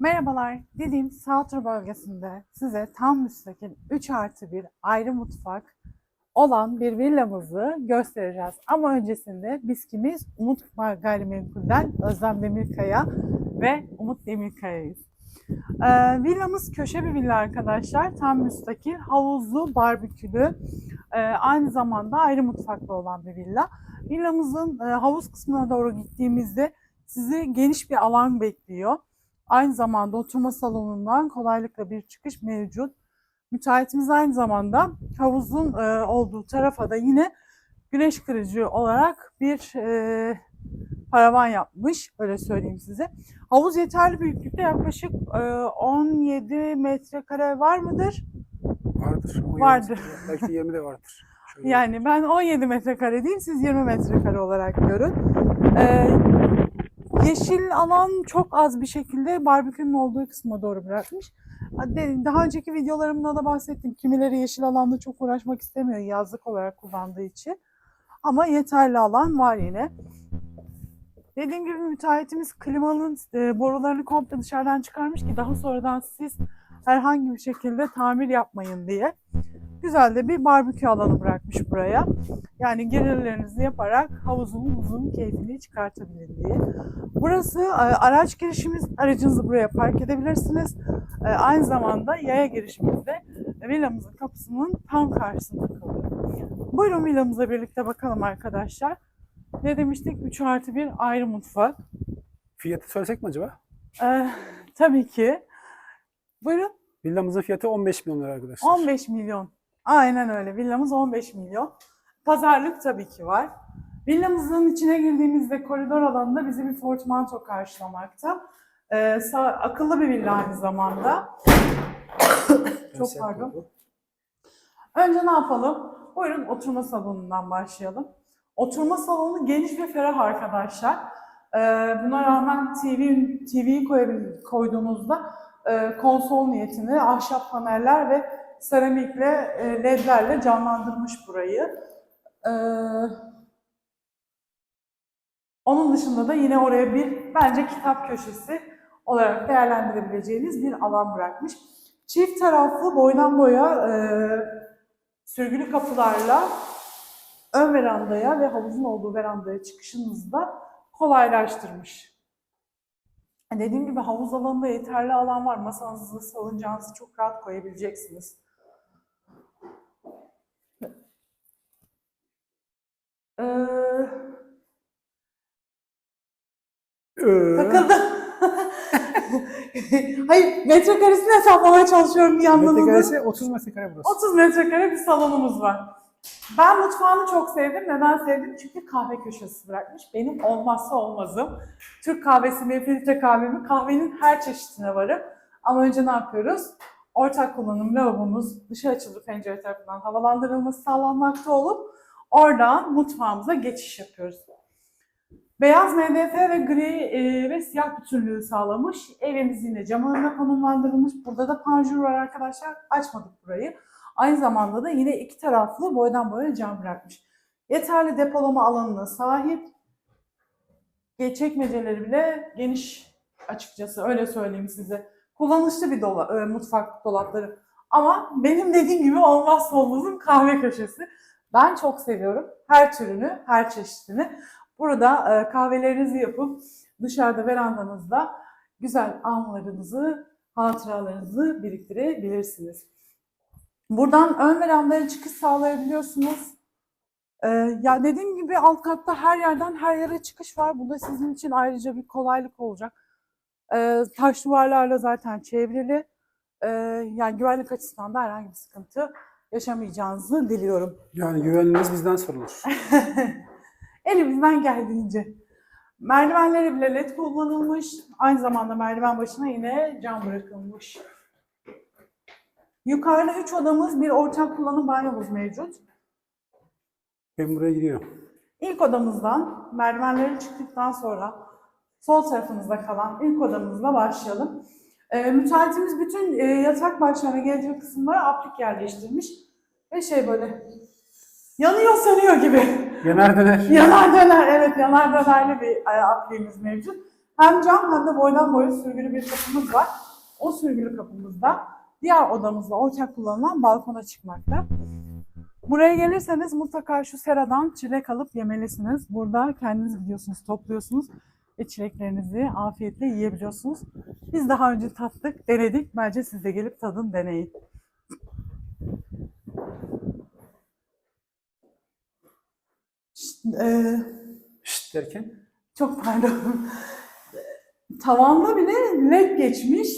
Merhabalar, Didim Saltur bölgesinde size tam müstakil 3 artı 1 ayrı mutfak olan bir villamızı göstereceğiz. Ama öncesinde biz kimiz? Umut Gayrimenkul'den Özlem Demirkaya ve Umut Demirkaya'yız. Ee, villamız köşe bir villa arkadaşlar. Tam müstakil, havuzlu, barbekülü, e, aynı zamanda ayrı mutfaklı olan bir villa. Villamızın e, havuz kısmına doğru gittiğimizde sizi geniş bir alan bekliyor. Aynı zamanda oturma salonundan kolaylıkla bir çıkış mevcut. Müteahhitimiz aynı zamanda havuzun e, olduğu tarafa da yine güneş kırıcı olarak bir e, paravan yapmış. Öyle söyleyeyim size. Havuz yeterli büyüklükte yaklaşık e, 17 metrekare var mıdır? Vardır. Vardır. Belki 20 de vardır. Şöyle. Yani ben 17 metrekare diyeyim, siz 20 metrekare olarak görün. Ee, yeşil alan çok az bir şekilde barbekünün olduğu kısma doğru bırakmış. Daha önceki videolarımda da bahsettim. Kimileri yeşil alanda çok uğraşmak istemiyor yazlık olarak kullandığı için. Ama yeterli alan var yine. Dediğim gibi müteahhitimiz klimanın e, borularını komple dışarıdan çıkarmış ki daha sonradan siz herhangi bir şekilde tamir yapmayın diye. Güzel de bir barbekü alanı bırakmış buraya. Yani gelirlerinizi yaparak havuzun uzun keyfini çıkartabilin diye. Burası e, araç girişimiz. Aracınızı buraya park edebilirsiniz. E, Aynı zamanda yaya girişimizde villamızın kapısının tam karşısında kalıyor. Buyurun villamıza birlikte bakalım arkadaşlar. Ne demiştik? 3 artı 1 ayrı mutfak. Fiyatı söylesek mi acaba? E, tabii ki. Buyurun. Villamızın fiyatı 15 milyon lira arkadaşlar. 15 milyon. Aynen öyle. Villamız 15 milyon. Pazarlık tabii ki var. Villamızın içine girdiğimizde koridor alanında bizi bir portmanto karşılamakta. Ee, sağ- akıllı bir villa aynı zamanda. Çok pardon. Önce ne yapalım? Buyurun oturma salonundan başlayalım. Oturma salonu geniş ve ferah arkadaşlar. Ee, buna rağmen TV, TV'yi koyduğunuzda e, konsol niyetini ahşap paneller ve seramikle, e, ledlerle canlandırmış burayı. Ee, onun dışında da yine oraya bir bence kitap köşesi olarak değerlendirebileceğiniz bir alan bırakmış. Çift taraflı boydan boya e, sürgülü kapılarla ön verandaya ve havuzun olduğu verandaya çıkışınızı da kolaylaştırmış. Dediğim gibi havuz alanında yeterli alan var. Masanızı, salıncağınızı çok rahat koyabileceksiniz. Ee, Ee, takıldım. Hayır, metrekaresini hesaplamaya çalışıyorum bir yandan. da. metrekaresi 30 metrekare burası. 30 metrekare bir salonumuz var. Ben mutfağını çok sevdim. Neden sevdim? Çünkü kahve köşesi bırakmış. Benim olmazsa olmazım. Türk kahvesini, filtre kahvemi, kahvenin her çeşidine varım. Ama önce ne yapıyoruz? Ortak kullanım lavabomuz dışa açılı pencere tarafından havalandırılması sağlanmakta olup oradan mutfağımıza geçiş yapıyoruz. Beyaz MDF ve gri e, ve siyah bütünlüğü sağlamış. Evimiz yine cam önüne konumlandırılmış. Burada da panjur var arkadaşlar. Açmadık burayı. Aynı zamanda da yine iki taraflı boydan boya cam bırakmış. Yeterli depolama alanına sahip. Çekmeceleri bile geniş açıkçası öyle söyleyeyim size. Kullanışlı bir dola, e, mutfak dolapları. Ama benim dediğim gibi olmazsa olmazım kahve köşesi. Ben çok seviyorum her türünü, her çeşidini. Burada e, kahvelerinizi yapıp dışarıda verandanızda güzel anılarınızı, hatıralarınızı biriktirebilirsiniz. Buradan ön verandaya çıkış sağlayabiliyorsunuz. Ee, ya dediğim gibi alt katta her yerden her yere çıkış var. Bu da sizin için ayrıca bir kolaylık olacak. Ee, taş duvarlarla zaten çevrili. Ee, yani güvenlik açısından da herhangi bir sıkıntı yaşamayacağınızı diliyorum. Yani güvenliğiniz bizden sorulur. Elimizden geldiğince. Merdivenlere bile led kullanılmış. Aynı zamanda merdiven başına yine cam bırakılmış. Yukarıda 3 odamız, bir ortak kullanım banyomuz mevcut. Ben buraya giriyorum. İlk odamızdan merdivenleri çıktıktan sonra sol tarafımızda kalan ilk odamızla başlayalım. Ee, müteahhitimiz bütün e, yatak başlarına gelecek kısımlara aplik yerleştirmiş. Ve şey böyle yanıyor sönüyor gibi. Yanar döner. Yanar döner, evet yanar dönerli bir e, apliğimiz mevcut. Hem cam hem de boydan boya sürgülü bir kapımız var. O sürgülü kapımızda diğer odamızla ortak kullanılan balkona çıkmakta. Buraya gelirseniz mutlaka şu seradan çilek alıp yemelisiniz. Burada kendiniz gidiyorsunuz, topluyorsunuz ve çileklerinizi afiyetle yiyebiliyorsunuz. Biz daha önce tattık, denedik. Bence siz de gelip tadın, deneyin. Eee, Şşt derken. çok pardon. Tavanda bile led geçmiş.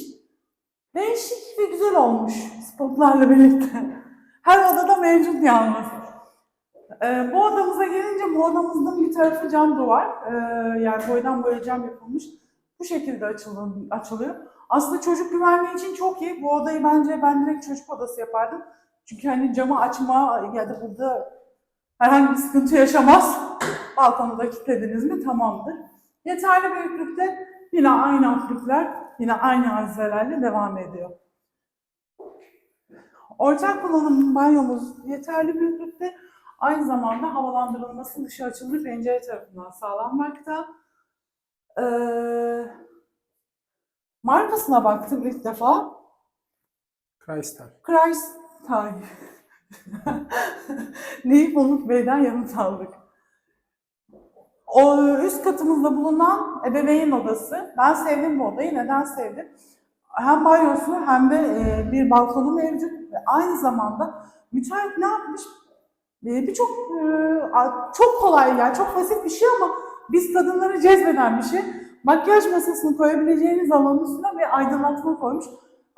Değişik ve güzel olmuş spotlarla birlikte. Her odada mevcut yalnız. Ee, bu odamıza gelince bu odamızın bir tarafı cam duvar. Ee, yani boydan boya cam yapılmış. Bu şekilde açılıyor. açılıyor. Aslında çocuk güvenliği için çok iyi. Bu odayı bence ben direkt çocuk odası yapardım. Çünkü hani camı açma ya da burada herhangi bir sıkıntı yaşamaz. Balkonu da kilitlediniz mi tamamdır. Yeterli büyüklükte yine aynı amplifler, yine aynı arızalarla devam ediyor. Ortak kullanım banyomuz yeterli büyüklükte. Aynı zamanda havalandırılması dışı açılır pencere tarafından sağlanmakta. Ee, markasına baktım ilk defa. Chrysler. Chrysler. Deyip Umut Bey'den yanıt aldık. O üst katımızda bulunan ebeveyn odası. Ben sevdim bu odayı. Neden sevdim? Hem banyosu hem de e, bir balkonu mevcut. Ve aynı zamanda müteahhit ne yapmış? E, Birçok e, çok kolay yani çok basit bir şey ama biz kadınları cezbeden bir şey. Makyaj masasını koyabileceğiniz alanın üstüne bir aydınlatma koymuş.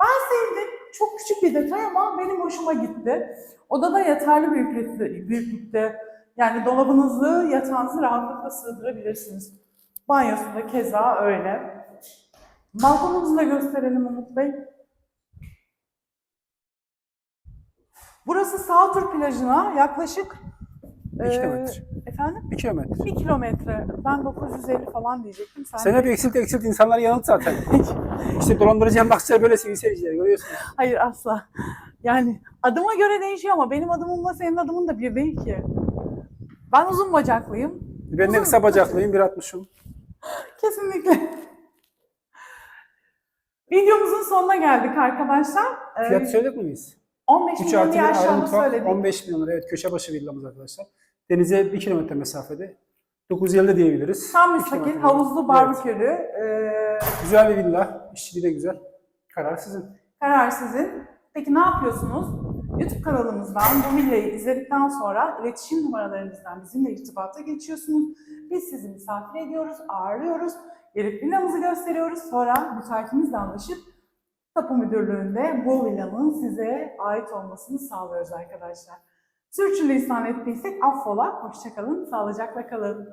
Ben sevdim. Çok küçük bir detay ama benim hoşuma gitti. Odada yeterli büyüklükte, büyüklükte yani dolabınızı, yatağınızı rahatlıkla sığdırabilirsiniz. Banyosu da keza öyle. Balkonumuzu da gösterelim Umut Bey. Burası Sağtur plajına yaklaşık Bir eee, kilometre. Efendim? Bir kilometre. Bir kilometre. Ben 950 falan diyecektim. Sen, Sen hep eksilt eksilt insanları yanılt zaten. işte dolandırıcı emlakçılar böyle sevgili seyirciler görüyorsunuz. Hayır asla. Yani adıma göre değişiyor ama benim adımımla senin adımın da bir değil ki. Ben uzun bacaklıyım. Ben de Uzun- kısa bacaklıyım 1.60'ım. Kesinlikle. Videomuzun sonuna geldik arkadaşlar. Ee, Fiyat söyledik mi biz? 15 3 milyon artı 1 diye aşağıda söyledik. 15 milyon lira. Evet köşe başı villamız arkadaşlar. Denize 1 kilometre mesafede. 950 diyebiliriz. Tam müstakil, havuzlu, Evet. barbekülü. Ee, Güzel bir villa. İşçiliği de güzel. Karar sizin. karar sizin. Peki ne yapıyorsunuz? YouTube kanalımızdan bu villayı izledikten sonra iletişim numaralarımızdan bizimle irtibata geçiyorsunuz. Biz sizi misafir ediyoruz, ağırlıyoruz. Gelip villamızı gösteriyoruz. Sonra müteahhitimizle anlaşıp tapu müdürlüğünde bu villanın size ait olmasını sağlıyoruz arkadaşlar. Sürçülisan ettiysek affola. Hoşçakalın, sağlıcakla kalın.